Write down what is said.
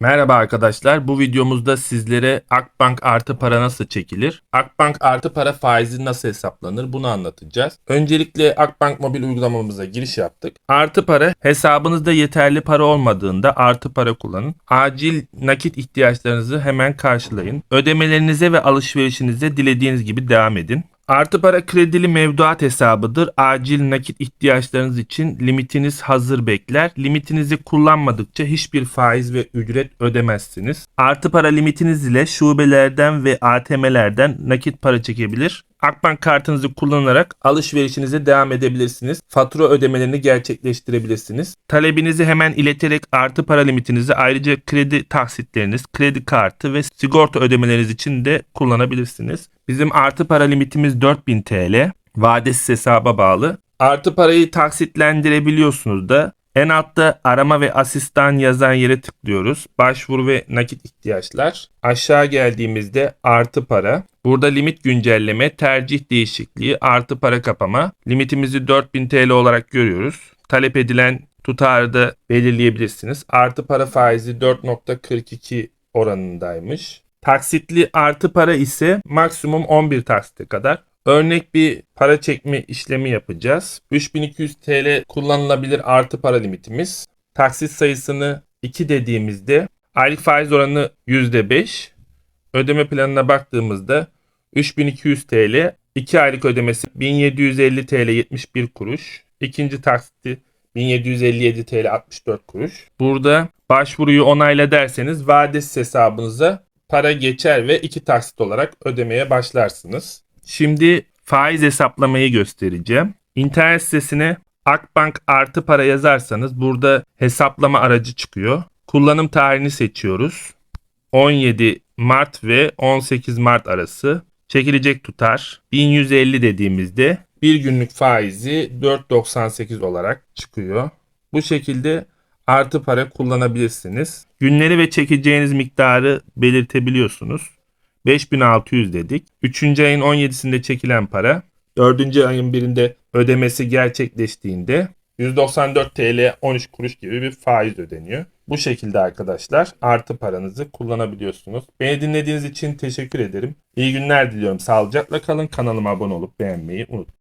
Merhaba arkadaşlar. Bu videomuzda sizlere Akbank artı para nasıl çekilir? Akbank artı para faizi nasıl hesaplanır? Bunu anlatacağız. Öncelikle Akbank mobil uygulamamıza giriş yaptık. Artı para hesabınızda yeterli para olmadığında artı para kullanın. Acil nakit ihtiyaçlarınızı hemen karşılayın. Ödemelerinize ve alışverişinize dilediğiniz gibi devam edin. Artı para kredili mevduat hesabıdır. Acil nakit ihtiyaçlarınız için limitiniz hazır bekler. Limitinizi kullanmadıkça hiçbir faiz ve ücret ödemezsiniz. Artı para limitiniz ile şubelerden ve ATM'lerden nakit para çekebilir. Akbank kartınızı kullanarak alışverişinize devam edebilirsiniz. Fatura ödemelerini gerçekleştirebilirsiniz. Talebinizi hemen ileterek artı para limitinizi ayrıca kredi taksitleriniz, kredi kartı ve sigorta ödemeleriniz için de kullanabilirsiniz. Bizim artı para limitimiz 4000 TL. Vadesiz hesaba bağlı. Artı parayı taksitlendirebiliyorsunuz da. En altta arama ve asistan yazan yere tıklıyoruz. Başvuru ve nakit ihtiyaçlar. Aşağı geldiğimizde artı para. Burada limit güncelleme, tercih değişikliği, artı para kapama. Limitimizi 4000 TL olarak görüyoruz. Talep edilen tutarı da belirleyebilirsiniz. Artı para faizi 4.42 oranındaymış. Taksitli artı para ise maksimum 11 taksite kadar. Örnek bir para çekme işlemi yapacağız. 3200 TL kullanılabilir artı para limitimiz. Taksit sayısını 2 dediğimizde aylık faiz oranı %5. Ödeme planına baktığımızda 3200 TL, 2 aylık ödemesi 1750 TL 71 kuruş. İkinci taksiti 1757 TL 64 kuruş. Burada başvuruyu onayla derseniz vadesiz hesabınıza para geçer ve iki taksit olarak ödemeye başlarsınız. Şimdi faiz hesaplamayı göstereceğim. İnternet sitesine Akbank artı para yazarsanız burada hesaplama aracı çıkıyor. Kullanım tarihini seçiyoruz. 17 Mart ve 18 Mart arası çekilecek tutar 1150 dediğimizde bir günlük faizi 4.98 olarak çıkıyor. Bu şekilde artı para kullanabilirsiniz. Günleri ve çekeceğiniz miktarı belirtebiliyorsunuz. 5600 dedik. 3. ayın 17'sinde çekilen para 4. ayın birinde ödemesi gerçekleştiğinde 194 TL 13 kuruş gibi bir faiz ödeniyor. Bu şekilde arkadaşlar artı paranızı kullanabiliyorsunuz. Beni dinlediğiniz için teşekkür ederim. İyi günler diliyorum. Sağlıcakla kalın. Kanalıma abone olup beğenmeyi unutmayın.